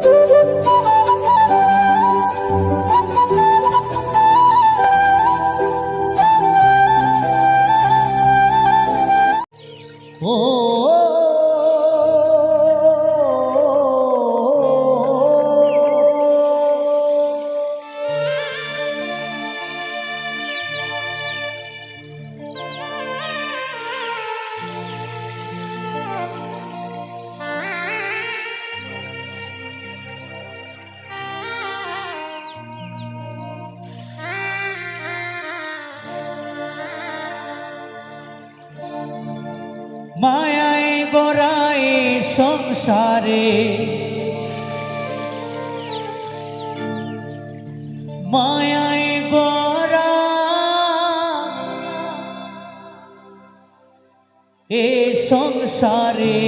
Música মায়ায় গড়ায় সংসারে। মায়ায় গড়া এ সংসারে।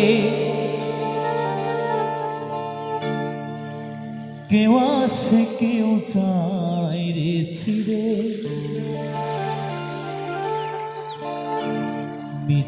কেউ আসে কেউ যায় রে ফিরে।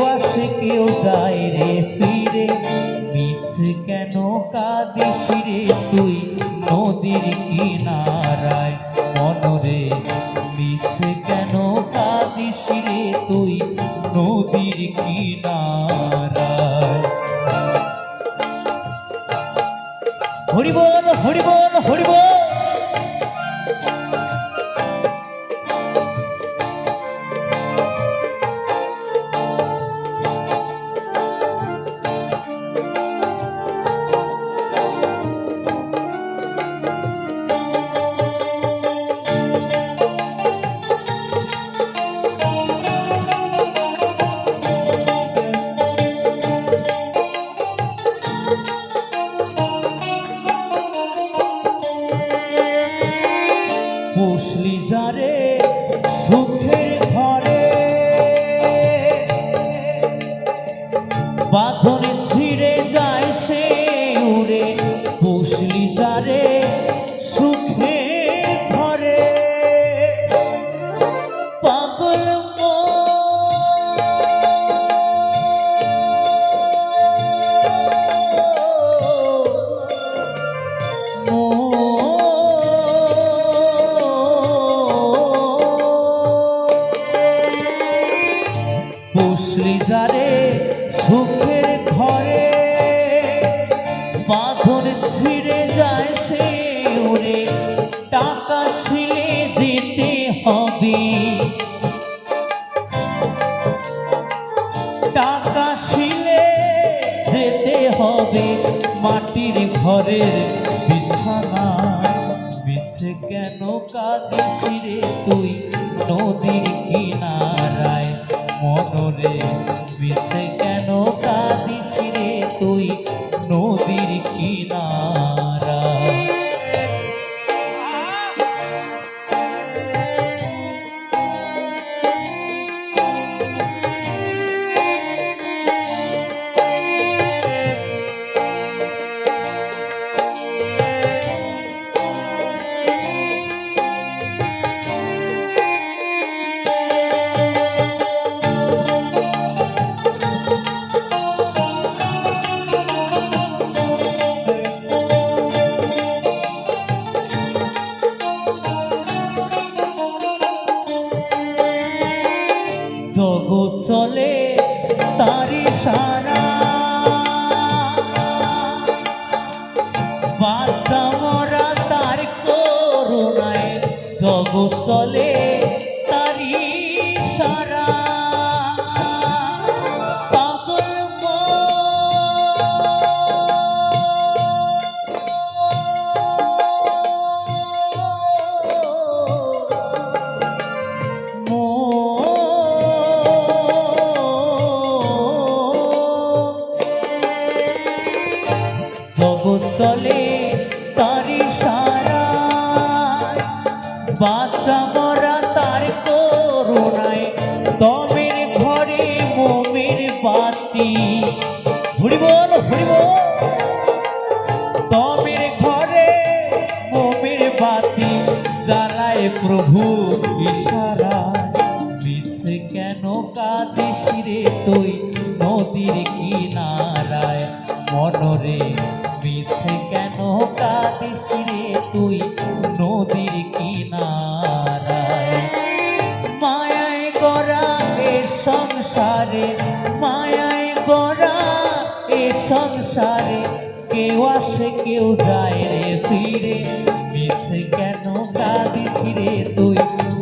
আসে কেউ যায় রে ফিরে। মিছে কেন কাঁদিস রে তুই নদীর কিনারায়? মনরে মিছে কেন কাঁদিস রে তুই নদীর কিনারায়? হরি বল হরি যারে পুষলি যারে সুখের ঘরে, বাঁধন ছিঁড়ে যায় সে উড়ে, টাকা শিলে যেতে হবে। টাকা শিলে যেতে হবে, মাটির ঘরের বিছানা বিছে কেন কাঁদিস রে তুই? নদীর কিনারায় মনরে বিছে জগৎ চলে তারি সারা তারি সারা বাচ্চা মরা তার করুণায়, দমের ঘরে মোমের বাতি। হরি বল হরি বল। দমের ঘরে মোমের বাতি জ্বালায় প্রভু ইশারা। মিছে কেন কাঁদিস রে তুই নদীর কিনারায়? মনরে কাঁদিস রে তুই নদীর কিনারায়। মায়ায় গড়া এ সংসারে, মায়ায় গড়া এ সংসারে। কেউ আসে, কেউ যায় রে ফিরে। মিছে কেন কাঁদিস রে তুই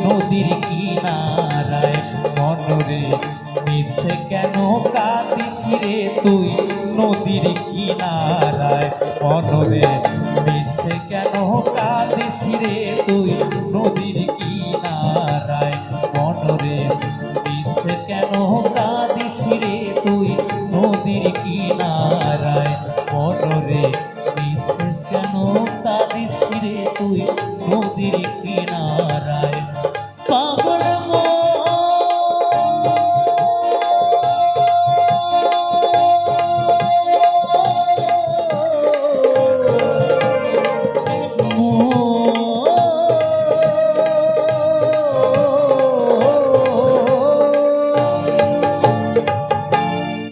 নদীর কিনারায়? মনরে মিছে কেন কাঁদিস রে তুই নদীর কিনারায়? মন 风雨。